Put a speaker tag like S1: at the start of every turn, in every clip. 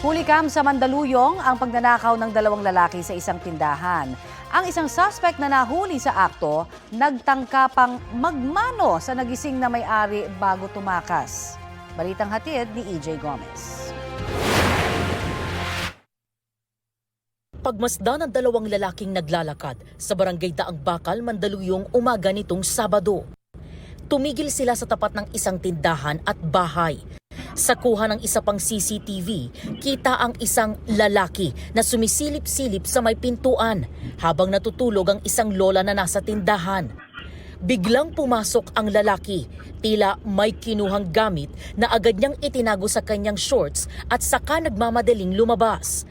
S1: Hulikam sa Mandaluyong ang pagnanakaw ng dalawang lalaki sa isang tindahan. Ang isang suspect na nahuli sa akto, nagtangka pang magmano sa nagising na may-ari bago tumakas. Balitang hatid ni EJ Gomez.
S2: Pagmasdan ng dalawang lalaking naglalakad sa barangay Daang Bakal, Mandaluyong umaga nitong Sabado. Tumigil sila sa tapat ng isang tindahan at bahay. Sa kuha ng isa pang CCTV, kita ang isang lalaki na sumisilip-silip sa may pintuan habang natutulog ang isang lola na nasa tindahan. Biglang pumasok ang lalaki, tila may kinuhang gamit na agad niyang itinago sa kanyang shorts at saka nagmamadaling lumabas.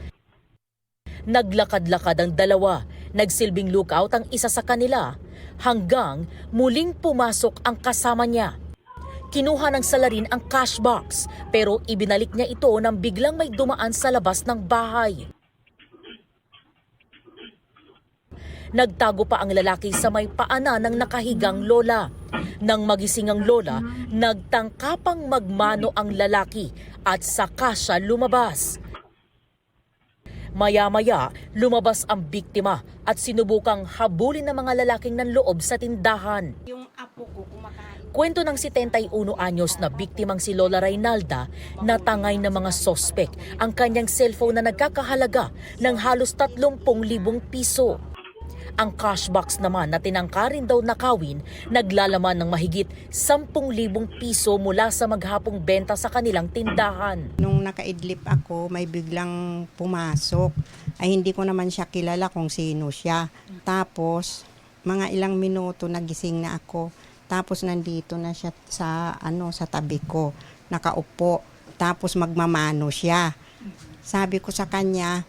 S2: Naglakad-lakad ang dalawa. Nagsilbing lookout ang isa sa kanila hanggang muling pumasok ang kasama niya. Kinuha ng salarin ang cash box pero ibinalik niya ito nang biglang may dumaan sa labas ng bahay. Nagtago pa ang lalaki sa may paana ng nakahigang lola. Nang magising ang lola, nagtangka pang magmano ang lalaki at saka siya lumabas. Maya-maya, lumabas ang biktima at sinubukang habulin ng mga lalaking nanloob sa tindahan.
S3: Yung apo ko kumakain.
S2: Kwento ng 71 anyos na biktimang si Lola Reynalda, natangay ng mga sospek ang kanyang cellphone na nagkakahalaga ng halos 30,000 piso. Ang cash box naman na tinangka rin daw nakawin, naglalaman ng mahigit 10,000 piso mula sa maghapong benta sa kanilang tindahan.
S3: Nung nakaidlip ako, may biglang pumasok. Ay hindi ko naman siya kilala kung sino siya. Tapos, mga ilang minuto nagising na ako. Tapos nandito na siya sa ano sa tabi ko, nakaupo. Tapos magmamano siya. Sabi ko sa kanya,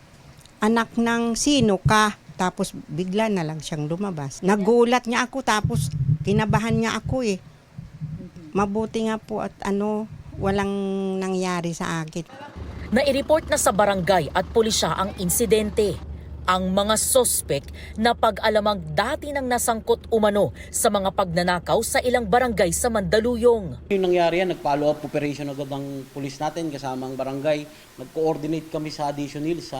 S3: anak ng sino ka? Tapos bigla na lang siyang lumabas. Nagulat niya ako tapos kinabahan niya ako eh. Mabuti nga po at ano, walang nangyari sa akin.
S2: Naireport na sa barangay at pulisya ang insidente. Ang mga sospek na pag-alamang dati nang nasangkot umano sa mga pagnanakaw sa ilang barangay sa Mandaluyong.
S4: Yung nangyari yan, nag-follow up operation agad ng pulis natin kasama ang barangay. Nag-coordinate kami sa Addition Hill sa...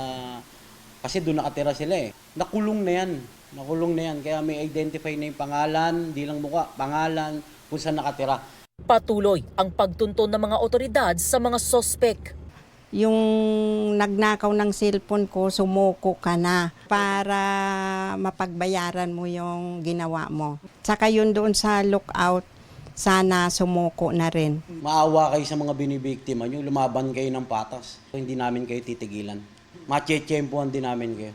S4: Kasi doon nakatira sila eh. Nakulong na yan. Nakulong na yan. Kaya may identify na yung pangalan, di lang mukha, pangalan, kung saan nakatira.
S2: Patuloy ang pagtunton ng mga otoridad sa mga sospek.
S3: Yung nagnakaw ng cellphone ko, sumuko ka na para mapagbayaran mo yung ginawa mo. Saka yun doon sa lookout, sana sumuko na rin.
S4: Maawa kayo sa mga binibiktima nyo, lumaban kayo ng patas. Hindi namin kayo titigilan. Machechempuan din namin kayo.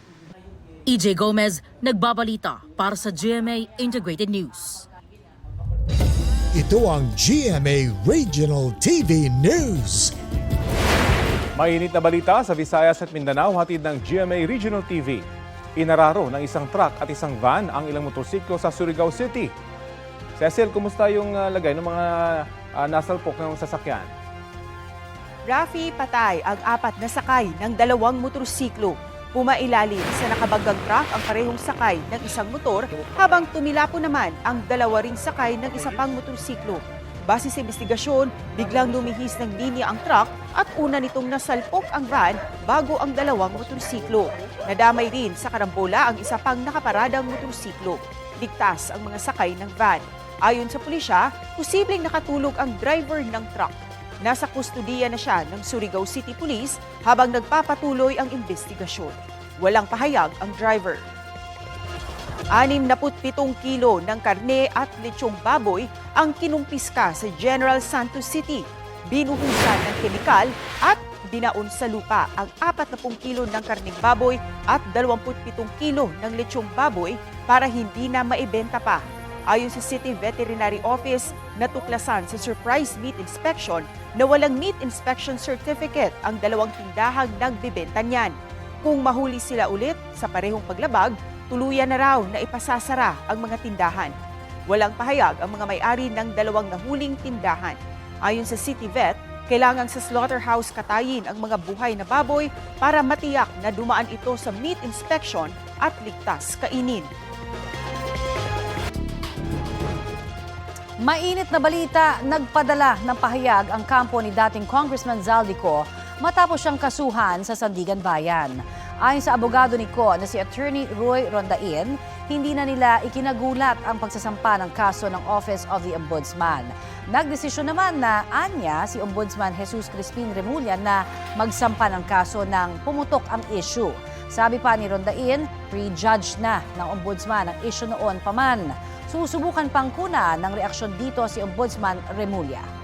S2: EJ Gomez, nagbabalita para sa GMA Integrated News.
S5: Ito ang GMA Regional TV News.
S6: Mainit na balita sa Visayas at Mindanao hatid ng GMA Regional TV. Inararo ng isang truck at isang van ang ilang motorsiklo sa Surigao City. Cecil, kumusta yung ah, lagay ng mga uh, nasalpok ng sasakyan?
S7: Rafi patay ang apat na sakay ng dalawang motorsiklo. Pumailalim sa nakabanggang truck ang parehong sakay ng isang motor habang tumilapo naman ang dalawa ring sakay ng isa pang motorsiklo. Base sa investigasyon, biglang lumihis ng linya ang truck at una nitong nasalpok ang van bago ang dalawang motorsiklo. Nadamay rin sa karambola ang isa pang nakaparadang motorsiklo. Ligtas ang mga sakay ng van. Ayon sa pulisya, posibleng nakatulog ang driver ng truck. Nasa kustudiya na siya ng Surigao City Police habang nagpapatuloy ang investigasyon. Walang pahayag ang driver. 67 kilo ng karne at lechong baboy ang kinumpiska sa General Santos City. Binuhusan ng kemikal at binaon sa lupa ang 40 kilo ng karning baboy at 27 kilo ng lechong baboy para hindi na maibenta pa. Ayon sa City Veterinary Office, natuklasan sa surprise meat inspection na walang meat inspection certificate ang dalawang tindahang nagbebenta niyan. Kung mahuli sila ulit sa parehong paglabag, tuluyan na raw na ipasasara ang mga tindahan. Walang pahayag ang mga may-ari ng dalawang nahuling tindahan. Ayon sa City Vet, kailangan sa slaughterhouse katayin ang mga buhay na baboy para matiyak na dumaan ito sa meat inspection at ligtas kainin.
S1: Mainit na balita, nagpadala ng pahayag ang kampo ni dating Congressman Zaldico matapos siyang kasuhan sa Sandigan Bayan. Ayon sa abogado ni Ko na si Attorney Roy Rondain, hindi na nila ikinagulat ang pagsasampa ng kaso ng Office of the Ombudsman. Nagdesisyon naman na anya si Ombudsman Jesus Crispin Remulla na magsampa ng kaso ng pumutok ang issue. Sabi pa ni Rondain, pre-judge na ng Ombudsman ang issue noon pa man. Susubukan pang kuna ng reaksyon dito si Ombudsman Remulla.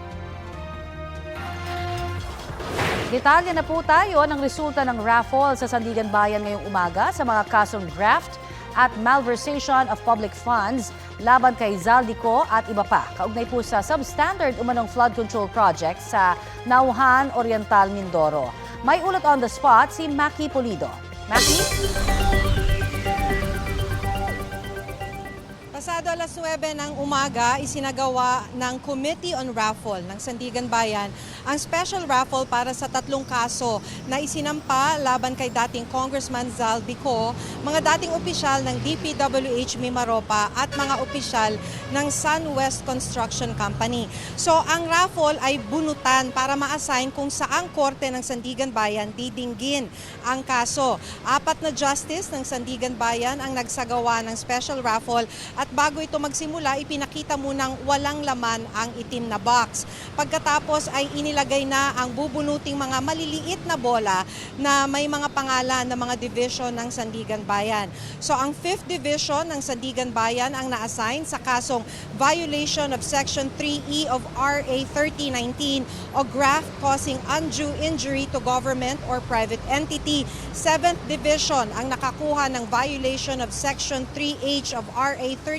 S1: Detalye na po tayo ng resulta ng raffle sa Sandigan Bayan ngayong umaga sa mga kasong graft at malversation of public funds laban kay Zaldico at iba pa. Kaugnay po sa substandard umanong flood control project sa Nauhan Oriental, Mindoro. May ulat on the spot si Maki Polido. Maki?
S8: Pasado alas 9 ng umaga, isinagawa ng Committee on Raffle ng Sandigan Bayan ang special raffle para sa tatlong kaso na isinampa laban kay dating Congressman Zal Bico, mga dating opisyal ng DPWH Mimaropa at mga opisyal ng SunWest Construction Company. So ang raffle ay bunutan para ma-assign kung saang korte ng Sandigan Bayan didinggin ang kaso. Apat na justice ng Sandigan Bayan ang nagsagawa ng special raffle at bago ito magsimula, ipinakita munang walang laman ang itim na box. Pagkatapos ay inilagay na ang bubunuting mga maliliit na bola na may mga pangalan ng mga division ng Sandigan Bayan. So ang 5th Division ng Sandigan Bayan ang na-assign sa kasong violation of Section 3E of RA 3019 o graft causing undue injury to government or private entity. 7th Division ang nakakuha ng violation of Section 3H of RA 3019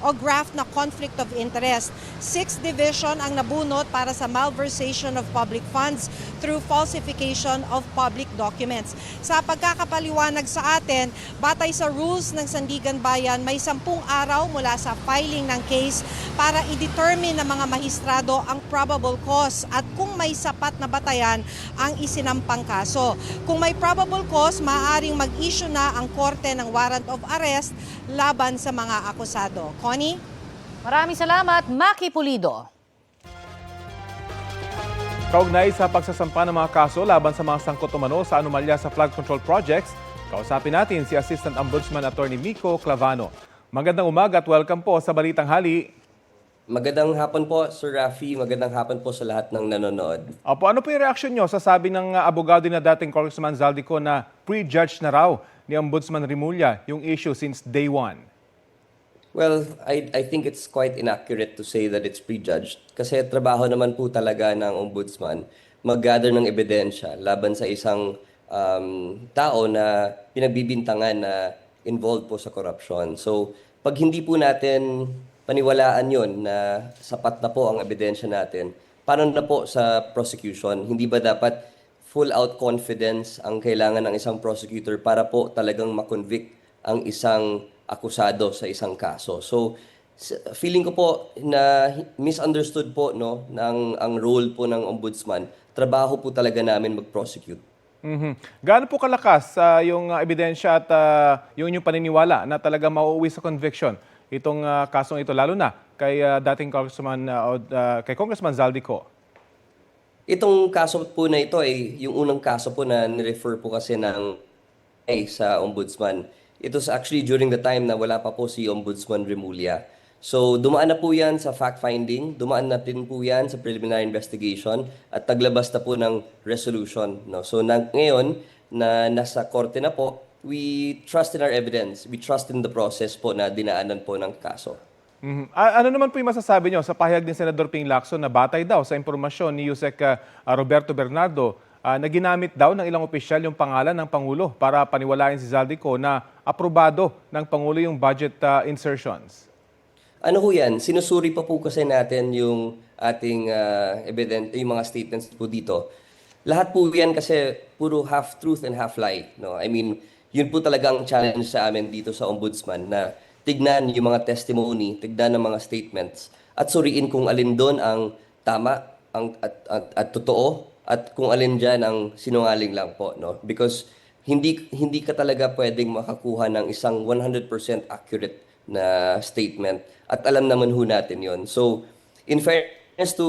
S8: o graft na conflict of interest. 6th Division ang nabunot para sa malversation of public funds through falsification of public documents. Sa pagkakapaliwanag sa atin, batay sa rules ng Sandigan Bayan, may sampung araw mula sa filing ng case para i-determine ng mga mahistrado ang probable cause at kung may sapat na batayan ang isinampang kaso. Kung may probable cause, maaaring mag-issue na ang korte ng warrant of arrest laban sa mga akusado. Connie?
S1: Maraming salamat, Maki Pulido.
S6: Kaugnay sa pagsasampa ng mga kaso laban sa mga sangkot umano sa anomalya sa flood control projects, kausapin natin si Assistant Ombudsman Attorney Miko Clavano. Magandang umaga at welcome po sa Balitang Hali.
S9: Magandang hapon po, Sir Rafi. Magandang hapon po sa lahat ng nanonood.
S6: Opo, ano po yung reaction nyo sa sabi ng uh, abogado na dating Congressman Zaldico na pre-judge na raw ni Ombudsman Rimulya yung issue since day one?
S9: Well, I, I think it's quite inaccurate to say that it's prejudged. Kasi trabaho naman po talaga ng ombudsman mag-gather ng ebidensya laban sa isang um, tao na pinagbibintangan na involved po sa corruption. So, pag hindi po natin paniwalaan yon na sapat na po ang ebidensya natin, paano na po sa prosecution? Hindi ba dapat full out confidence ang kailangan ng isang prosecutor para po talagang makonvict ang isang akusado sa isang kaso. So feeling ko po na misunderstood po no ng ang role po ng ombudsman. Trabaho po talaga namin mag-prosecute.
S6: Mhm. Gaano po kalakas ah, yung ah, ebidensya at ah, yung inyong paniniwala na talaga mauuwi sa conviction itong ah, kasong ito lalo na kay ah, dating Congressman o, ah, kay Congressman Zaldico?
S9: Itong kaso po na ito ay yung unang kaso po na nirefer po kasi ng ay sa ombudsman. It was actually during the time na wala pa po si Ombudsman Remulla. So dumaan na po yan sa fact-finding, dumaan na din po yan sa preliminary investigation at taglabas na po ng resolution. No? So na, ngayon na nasa korte na po, we trust in our evidence. We trust in the process po na dinaanan po ng kaso.
S6: Mhm. A- ano naman po yung masasabi nyo sa pahayag ni Senador Ping Lacson na batay daw sa impormasyon ni Yusek ah, Roberto Bernardo ah, na ginamit daw ng ilang opisyal yung pangalan ng Pangulo para paniwalain si Zaldico na aprobado ng Pangulo yung budget ah, insertions?
S9: Ano ho yan? Sinusuri pa po kasi natin yung ating uh, evident, yung mga statements po dito. Lahat po yan kasi puro half truth and half lie. No? I mean, yun po talaga ang challenge sa amin dito sa Ombudsman na tignan yung mga testimony, tignan ng mga statements at suriin kung alin doon ang tama ang, at, at, at totoo at kung alin dyan ang sinungaling lang po. No? Because hindi hindi ka talaga pwedeng makakuha ng isang 100% accurate na statement at alam naman ho natin yon. So, in fairness to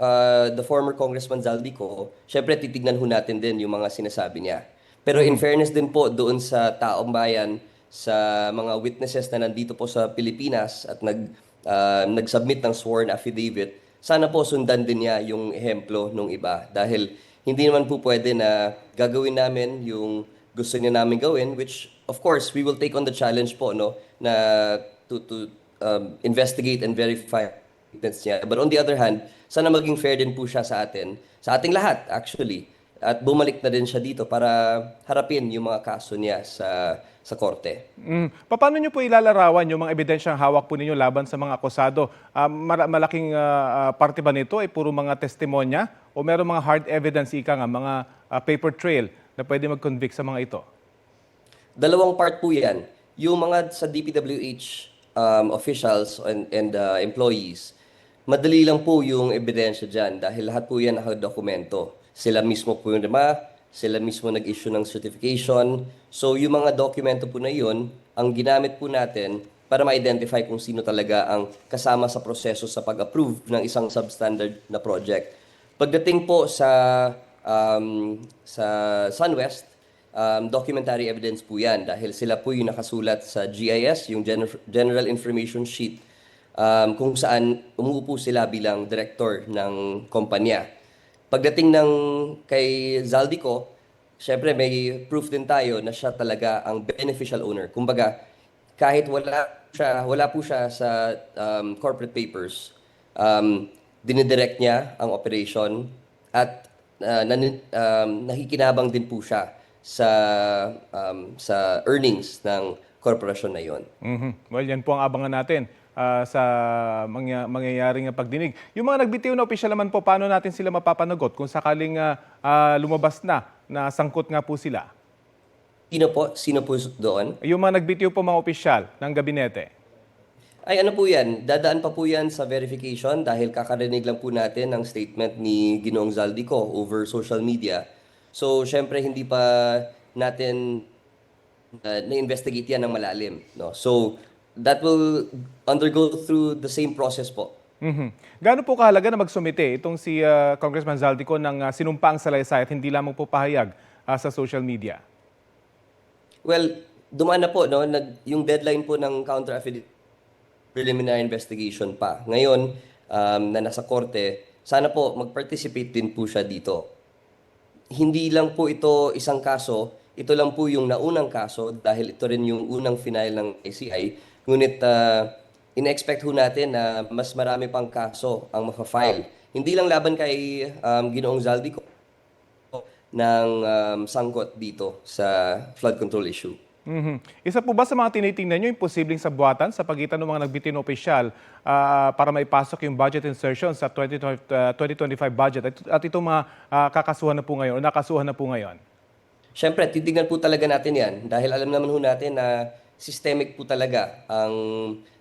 S9: uh, the former Congressman Zaldico, syempre titignan ho natin din yung mga sinasabi niya. Pero in fairness din po doon sa taong bayan, sa mga witnesses na nandito po sa Pilipinas at nag, uh, nag-submit ng sworn affidavit, sana po sundan din niya yung ehemplo ng iba. Dahil hindi naman po pwede na gagawin namin yung gusto niya namin gawin, which of course, we will take on the challenge po, no, na to, to um, investigate and verify niya. But on the other hand, sana maging fair din po siya sa atin, sa ating lahat actually. At bumalik na din siya dito para harapin yung mga kaso niya sa sa korte.
S6: Mm. Paano niyo po ilalarawan yung mga ebidensyang hawak po ninyo laban sa mga akusado? Mara- malaking ah, parte ba nito ay puro mga testimonya o meron mga hard evidence ika nga, mga ah, paper trail na pwede mag-convict sa mga ito?
S9: Dalawang part po yan. Yung mga sa DPWH um, officials and, and uh, employees, madali lang po yung ebidensya dyan dahil lahat po yan nakadokumento. Sila mismo po yung nama, sila mismo nag-issue ng certification. So yung mga dokumento po na yun, ang ginamit po natin para ma-identify kung sino talaga ang kasama sa proseso sa pag-approve ng isang substandard na project. Pagdating po sa um, sa SunWest, um, documentary evidence po yan dahil sila po yung nakasulat sa GIS, yung Gen- General Information Sheet, um, kung saan umuupo sila bilang director ng kumpanya. Pagdating ng kay Zaldico, syempre may proof din tayo na siya talaga ang beneficial owner. Kumbaga, kahit wala siya, wala po siya sa um, corporate papers, um, dinidirect niya ang operation at uh, nanin- um, nakikinabang din po siya sa um, sa earnings ng korporasyon na yon.
S6: Mhm. Well, yan po ang abangan natin ah, sa mangya- mangyayaring pagdinig. Yung mga nagbitiw na opisyal naman po, paano natin sila mapapanagot kung sakaling ah, ah, lumabas na na sangkot nga po sila?
S9: Sino po? Sino po doon?
S6: Yung mga nagbitiw po mga opisyal ng gabinete.
S9: Ay ano po yan, dadaan pa po yan sa verification dahil kakarinig lang po natin ng statement ni Ginoong Zaldico over social media. So, syempre hindi pa natin uh, na-investigate yan ng malalim. No? So, that will undergo through the same process po.
S6: Mhm. Gaano po kahalaga na magsumite itong si ah, Congressman Zaldico ng ah, sinumpaang salaysay at hindi lamang po pahayag ah, sa social media?
S9: Well, dumaan na po, no? Nag, yung deadline po ng counter affidavit preliminary investigation pa. Ngayon, um, na nasa korte, sana po mag-participate din po siya dito. Hindi lang po ito isang kaso, ito lang po yung naunang kaso dahil ito rin yung unang final ng ACI. Ngunit uh, in-expect ho natin na mas marami pang kaso ang maka-file. Hindi lang laban kay um, Ginoong Zaldico, ng um, sangkot dito sa flood control issue.
S6: Mhm. Isa po ba sa mga tinitingnan nyo yung posibleng sabuatan sa pagitan ng mga nagbitin na opisyal ah, para maipasok yung budget insertion sa 2020, ah, 2025 budget at, at itong mga ah, kakasuhan na po ngayon o nakasuhan na po ngayon?
S9: Siyempre, titignan po talaga natin yan dahil alam naman ho natin na systemic po talaga ang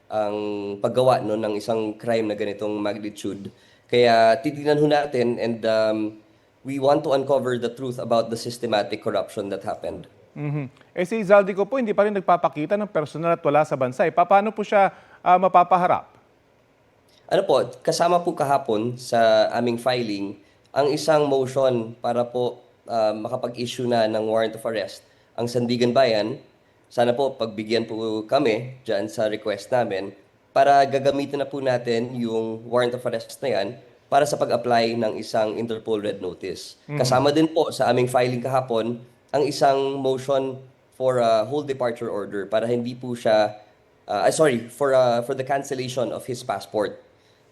S9: ang paggawa no, ng isang crime na ganitong magnitude. Kaya titignan ho natin and um, we want to uncover the truth about the systematic corruption that happened.
S6: Mhm. Eh si Zaldico po hindi pa rin nagpapakita ng personal at wala sa bansa. Eh, paano po siya ah, mapapaharap?
S9: Ano po, kasama po kahapon sa aming filing ang isang motion para po ah, makapag-issue na ng warrant of arrest ang Sandigan Bayan. Sana po pagbigyan po kami dyan sa request namin para gagamitin na po natin yung warrant of arrest na yan para sa pag-apply ng isang Interpol Red Notice. Kasama din po sa aming filing kahapon ang isang motion for a whole departure order para hindi po siya uh, sorry for uh, for the cancellation of his passport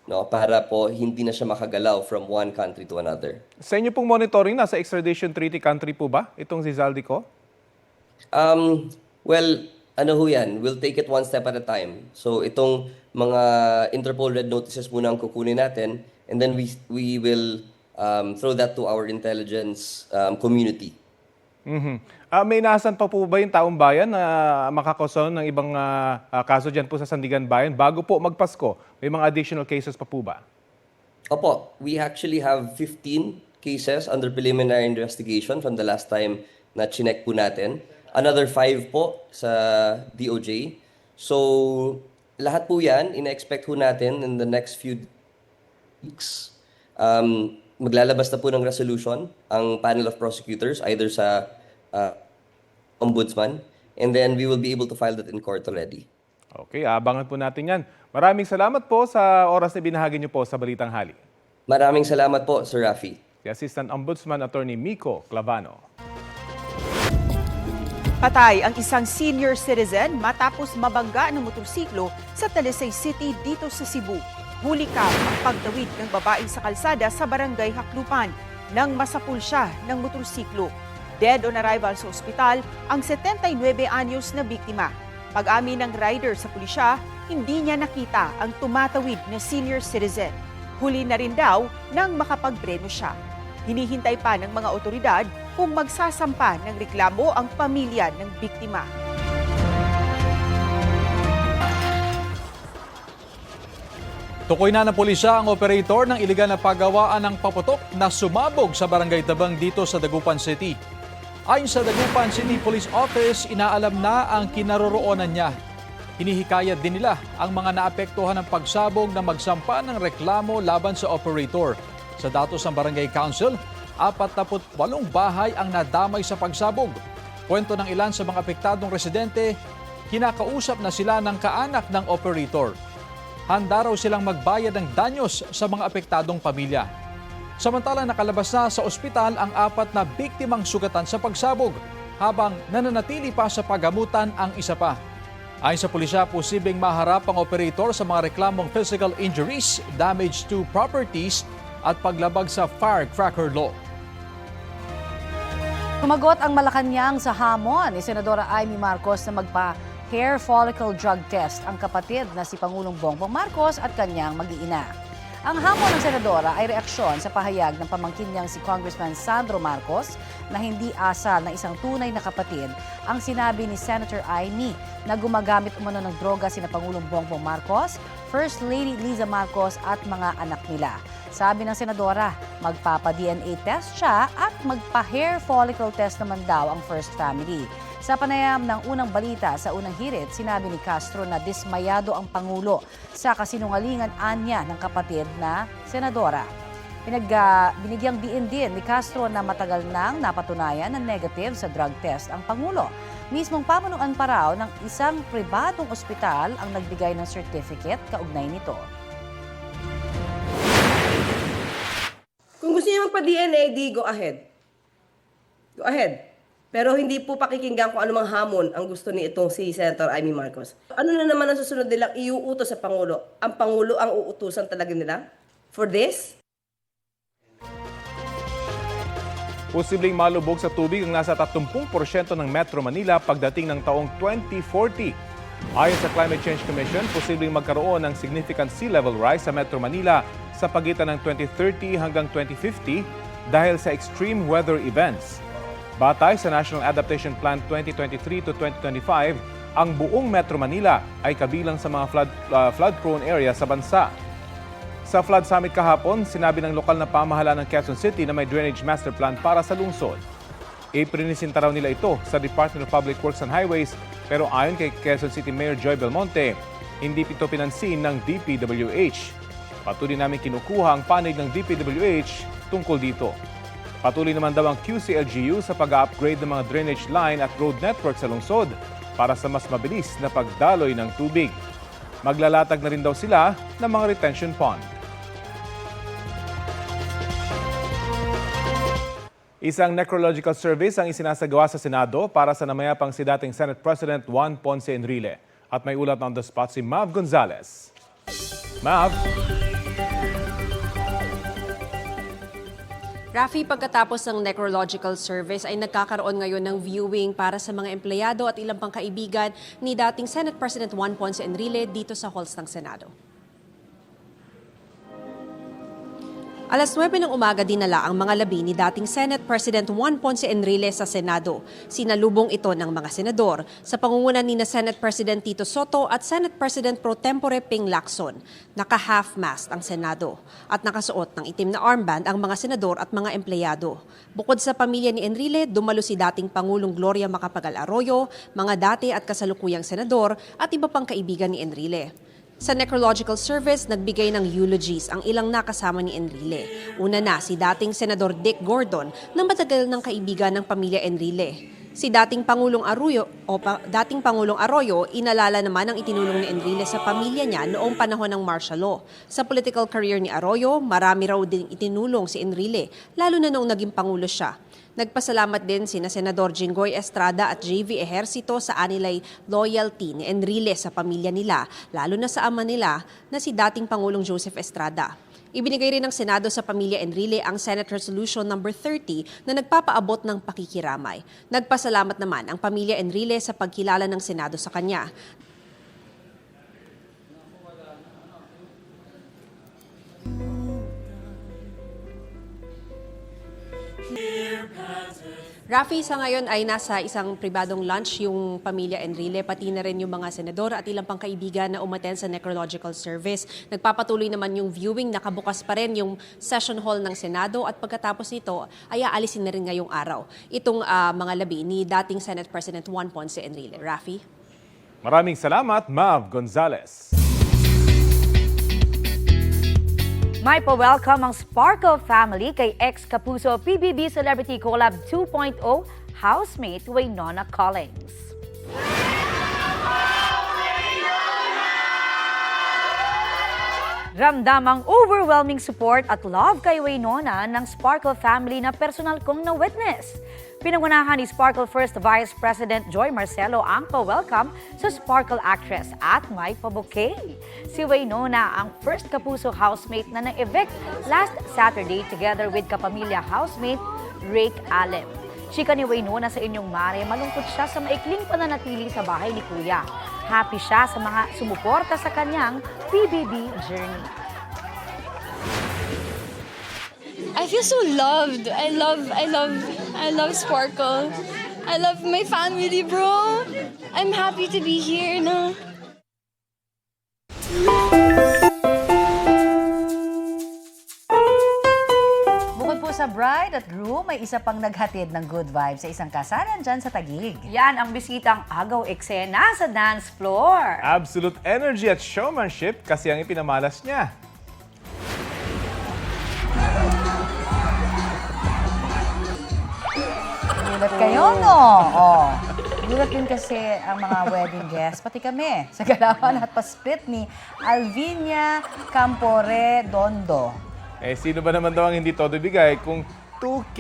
S9: no para po hindi na siya makagalaw from one country to another.
S6: Sa inyo pong monitoring, nasa extradition treaty country po ba itong si Zaldico?
S9: Um well, ano ho yan, we'll take it one step at a time. So itong mga Interpol red notices muna ang kukunin natin and then we we will um, throw that to our intelligence um, community.
S6: Mhm. Ah, may nasan pa po ba yung taong bayan na makakason ng ibang ah, kaso dyan po sa Sandigan Bayan bago po magpasko? May mga additional cases pa po ba?
S9: Opo, we actually have 15 cases under preliminary investigation from the last time na chinek po natin. Another 5 po sa DOJ. So, lahat po yan, ina-expect po natin in the next few weeks Um, maglalabas na po ng resolution ang panel of prosecutors either sa uh, ombudsman and then we will be able to file that in court already.
S6: Okay, abangan po natin yan. Maraming salamat po sa oras na binahagi niyo po sa Balitang Hali.
S9: Maraming salamat po, Sir Rafi.
S6: Si Assistant Ombudsman Attorney Miko Clavano.
S7: Patay ang isang senior citizen matapos mabangga ng motorsiklo sa Talisay City dito sa Cebu. Huli ka ang pagtawid ng babae sa kalsada sa barangay Haklupan nang masapul siya ng motorsiklo. Dead on arrival sa ospital ang 79 anyos na biktima. Pag-amin ng rider sa pulisya, hindi niya nakita ang tumatawid na senior citizen. Huli na rin daw nang makapagpreno siya. Hinihintay pa ng mga otoridad kung magsasampa ng reklamo ang pamilya ng biktima.
S10: Tukoy na ng pulisya ang operator ng iligal na paggawaan ng paputok na sumabog sa barangay Tabang dito sa Dagupan City. Ayon sa Dagupan City Police Office, inaalam na ang kinaroroonan niya. Hinihikayat din nila ang mga naapektuhan ng pagsabog na magsampa ng reklamo laban sa operator. Sa datos ng Barangay Council, 48 bahay ang nadamay sa pagsabog. Kwento ng ilan sa mga apektadong residente, kinakausap na sila ng kaanak ng operator handa raw silang magbayad ng danyos sa mga apektadong pamilya. Samantalang nakalabas na sa ospital ang apat na biktimang sugatan sa pagsabog habang nananatili pa sa pagamutan ang isa pa. Ayon sa pulisya, posibleng maharap ang operator sa mga reklamong physical injuries, damage to properties at paglabag sa firecracker law.
S1: Tumagot ang Malacanang sa hamon ni Senadora Amy Marcos na magpa hair follicle drug test ang kapatid na si Pangulong Bongbong Marcos at kanyang mag-iina. Ang hamon ng senadora ay reaksyon sa pahayag ng pamangkin niyang si Congressman Sandro Marcos na hindi asal na isang tunay na kapatid ang sinabi ni Senator Amy na gumagamit umano ng droga sina Pangulong Bongbong Marcos, First Lady Liza Marcos at mga anak nila. Sabi ng senadora, magpapa-DNA test siya at magpa-hair follicle test naman daw ang first family. Sa panayam ng unang balita sa unang hirit, sinabi ni Castro na dismayado ang Pangulo sa kasinungalingan anya ng kapatid na senadora. Pinag, ah, binigyang diin din ni Castro na matagal nang napatunayan na negative sa drug test ang Pangulo. Mismong pamunuan pa raw ng isang pribadong ospital ang nagbigay ng certificate kaugnay nito.
S11: Niyo magpa-DNA, di go ahead. Go ahead. Pero hindi po pakikinggan kung anumang hamon ang gusto ni itong si Senator Amy Marcos. Ano na naman ang susunod nilang iuutos sa Pangulo? Ang Pangulo ang uutusan talaga nila? For this?
S6: Posibleng malubog sa tubig ang nasa 30% ng Metro Manila pagdating ng taong 2040. Ayon sa Climate Change Commission, posibleng magkaroon ng significant sea level rise sa Metro Manila sa pagitan ng 2030 hanggang 2050 dahil sa extreme weather events. Batay sa National Adaptation Plan 2023 to 2025, ang buong Metro Manila ay kabilang sa mga flood, uh, flood-prone area sa bansa. Sa flood summit kahapon, sinabi ng lokal na pamahalaan ng Quezon City na may drainage master plan para sa lungsod. Iprinisinta raw nila ito sa Department of Public Works and Highways pero ayon kay Quezon City Mayor Joy Belmonte, hindi ito pinansin ng DPWH. Patuloy namin kinukuha ang panig ng DPWH tungkol dito. Patuloy naman daw ang QCLGU sa pag-upgrade ng mga drainage line at road network sa lungsod para sa mas mabilis na pagdaloy ng tubig. Maglalatag na rin daw sila ng mga retention pond. Isang necrological service ang isinasagawa sa Senado para sa namayapang si dating Senate President Juan Ponce Enrile. At may ulat on the spot si Mav Gonzalez. Mav?
S12: Rafi, pagkatapos ng necrological service ay nagkakaroon ngayon ng viewing para sa mga empleyado at ilang pang kaibigan ni dating Senate President Juan Ponce Enrile dito sa halls ng Senado. Alas 9 ng umaga dinala ang mga labi ni dating Senate President Juan Ponce Enrile sa Senado. Sinalubong ito ng mga senador sa pangungunan ni na Senate President Tito Soto at Senate President Pro Tempore Ping Lacson. Naka-half-mast ang Senado at nakasuot ng itim na armband ang mga senador at mga empleyado. Bukod sa pamilya ni Enrile, dumalo si dating Pangulong Gloria Macapagal Arroyo, mga dati at kasalukuyang senador at iba pang kaibigan ni Enrile. Sa necrological service, nagbigay ng eulogies ang ilang nakasama ni Enrile. Una na si dating Senador Dick Gordon na matagal ng kaibigan ng pamilya Enrile. Si dating Pangulong Arroyo o pa- dating Pangulong Arroyo inalala naman ang itinulong ni Enrile sa pamilya niya noong panahon ng martial law. Sa political career ni Arroyo, marami raw din itinulong si Enrile, lalo na noong naging pangulo siya. Nagpasalamat din sina Senador Jinggoy Estrada at JV Ejercito sa anilay loyalty ni Enrile sa pamilya nila, lalo na sa ama nila na si dating Pangulong Joseph Estrada. Ibinigay rin ng Senado sa pamilya Enrile ang Senate Resolution number 30 na nagpapaabot ng pakikiramay. Nagpasalamat naman ang pamilya Enrile sa pagkilala ng Senado sa kanya. Rafi, sa ngayon ay nasa isang pribadong lunch yung pamilya Enrile, pati na rin yung mga senador at ilang pang kaibigan na umaten sa necrological service. Nagpapatuloy naman yung viewing, nakabukas pa rin yung session hall ng Senado at pagkatapos nito ay aalisin na rin ngayong araw. Itong ah, mga labi ni dating Senate President Juan Ponce Enrile. Rafi?
S6: Maraming salamat, Mav Gonzalez.
S13: May pa-welcome ang Sparkle family kay ex-Kapuso PBB Celebrity Collab 2.0 housemate Waynona Collins. Ramdam ang overwhelming support at love kay Waynona ng Sparkle family na personal kong na-witness. Pinangunahan ni Sparkle First Vice President Joy Marcelo ang pa-welcome sa Sparkle actress at may pa-bouquet. Si Waynona ang first kapuso housemate na na-evict last Saturday together with kapamilya housemate Rick Allen. Chika ni Waynona sa inyong mare, malungkot siya sa maikling pananatili sa bahay ni Kuya. Happy siya sa mga sumuporta sa kanyang PBB journey.
S14: I feel so loved. I love, I love, I love Sparkle. I love my family, bro. I'm happy to be here na.
S1: Bukod po sa bride at groom, may isa pang naghatid ng good vibes sa isang kasalan dyan sa Tagig.
S13: Yan ang bisitang agaw eksena sa dance floor.
S6: Absolute energy at showmanship kasi ang ipinamalas niya.
S1: Gulat kayo, no? Oh. Gulat din kasi ang mga wedding guests, pati kami, sa galawan at pasplit ni Alvinia Campore Dondo.
S6: Eh, sino ba naman daw ang hindi todo bigay kung 2K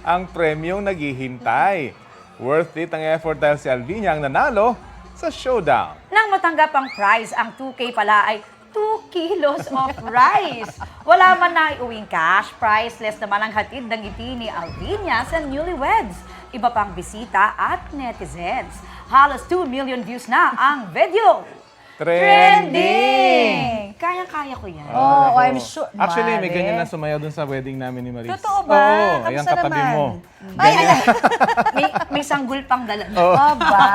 S6: ang premyong naghihintay? Worth it ang effort dahil si Alvinia ang nanalo sa showdown.
S13: Nang matanggap ang prize, ang 2K pala ay 2 kilos of rice. Wala man na iuwing cash, priceless naman ang hatid ng ngiti ni Alvinia sa newlyweds. Iba pang bisita at netizens. Halos 2 million views na ang video. Trending! Kayang-kaya ko yan.
S1: Oh,
S6: ako.
S1: I'm sure.
S6: Actually, may
S1: Mare.
S6: ganyan na sumayaw dun sa wedding namin ni Maris.
S1: Totoo ba?
S6: Oo,
S1: Kamusta
S6: ayan katabi
S1: naman?
S6: mo.
S1: Ay, ay,
S13: may, may sanggol pang dala.
S1: Aba,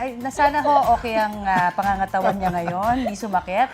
S1: ay, nasana ho okay ang ah, pangangatawan niya ngayon, hindi sumakit.